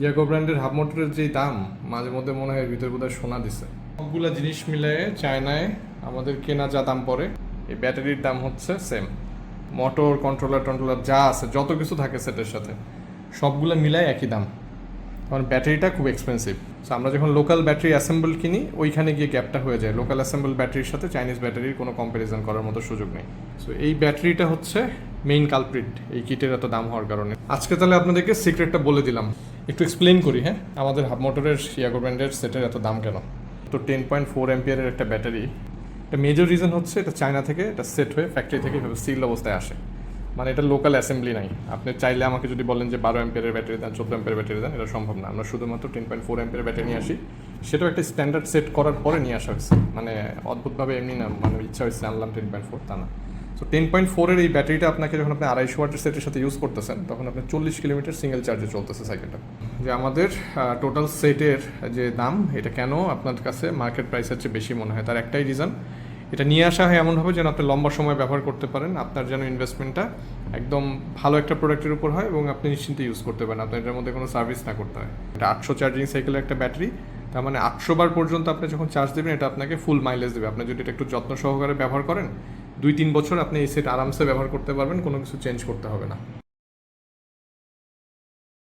ইয়াগো ব্র্যান্ডের হাফ মোটরের যে দাম, মাঝে মধ্যে মনে হয় ভিতরে বোধহয় সোনা দিছে। সবগুলা জিনিস মিলে চায়নায় আমাদের কেনা যা দাম পড়ে, এই ব্যাটারির দাম হচ্ছে সেম মোটর কন্ট্রোলার টন্ট্রোলার যা আছে, যত কিছু থাকে সেটের সাথে, সবগুলো মিলায় একই দাম। কারণ ব্যাটারিটা খুব এক্সপেন্সিভ সো আমরা যখন লোকাল ব্যাটারি অ্যাসেম্বল কিনি, ওইখানে গিয়ে গ্যাপটা হয়ে যায়। লোকাল অ্যাসেম্বল ব্যাটারির সাথে চাইনিজ ব্যাটারির কোনো কম্প্যারিজন করার মতো সুযোগ নেই। সো এই ব্যাটারিটা হচ্ছে মেইন কালপ্রিট এই কিটের এত দাম হওয়ার কারণে। আজকে তাহলে আপনাদেরকে সিক্রেটটা বলে দিলাম। একটু এক্সপ্লেন করি হ্যাঁ? আমাদের হাফ মোটরের ইয়াগো ব্র্যান্ডের সেটের এত দাম কেন? তো টেন পয়েন্ট ফোর এমপিয়ারের একটা ব্যাটারি। এটা মেজর রিজন হচ্ছে, এটা চায়না থেকে, এটা সেট হয়ে ফ্যাক্টরি থেকে সিল অবস্থায় আসে। মানে এটা লোকাল অ্যাসেম্বলি নাই। আপনি চাইলে আমাকে যদি বলেন যে বারো এম্পের ব্যাটারি দেন, চোদ্দ এম্পের ব্যাটারি দেন, এটা সম্ভব না। আমরা শুধুমাত্র ten point four ampere battery নিয়ে আসি। সেটাও একটা স্ট্যান্ডার্ড সেট করার পরে নিয়ে আসা হয়েছে। মানে অদ্ভুতভাবে এমনি না মানে ইচ্ছা হয়েছে আনলাম টেন পয়েন্ট ফোর তা না। সো টেন পয়েন্ট ফোরের এই ব্যাটারিটা আপনাকে যখন আপনি আড়াইশো ওয়াটের সেটের সাথে ইউজ করতেছেন, তখন আপনি চল্লিশ কিলোমিটার সিঙ্গেল চার্জে চলতেছে সাইকেলটা যে আমাদের টোটাল সেটের যে দাম, এটা কেন আপনার কাছে মার্কেট প্রাইসের চেয়ে বেশি মনে হয়? তার একটাই রিজন এটা নিয়ে আসা হয় এমনভাবে যেন আপনি লম্বা সময় ব্যবহার করতে পারেন। আপনার যেন ইনভেস্টমেন্টটা একদম ভালো একটা প্রোডাক্টের উপর হয় এবং আপনি নিশ্চিন্তে ইউজ করতে পারেন। আপনার এটার মধ্যে কোনো সার্ভিস না করতে হয়। এটা আটশো চার্জিং সাইকেলের একটা ব্যাটারি, তার মানে আটশো বার পর্যন্ত আপনি যখন চার্জ দেবেন, এটা আপনাকে ফুল মাইলেজ দেবে। আপনি যদি এটা একটু যত্ন সহকারে ব্যবহার করেন দুই তিন বছর আপনি এই সেট আরামসে ব্যবহার করতে পারবেন, কোনো কিছু চেঞ্জ করতে হবে না।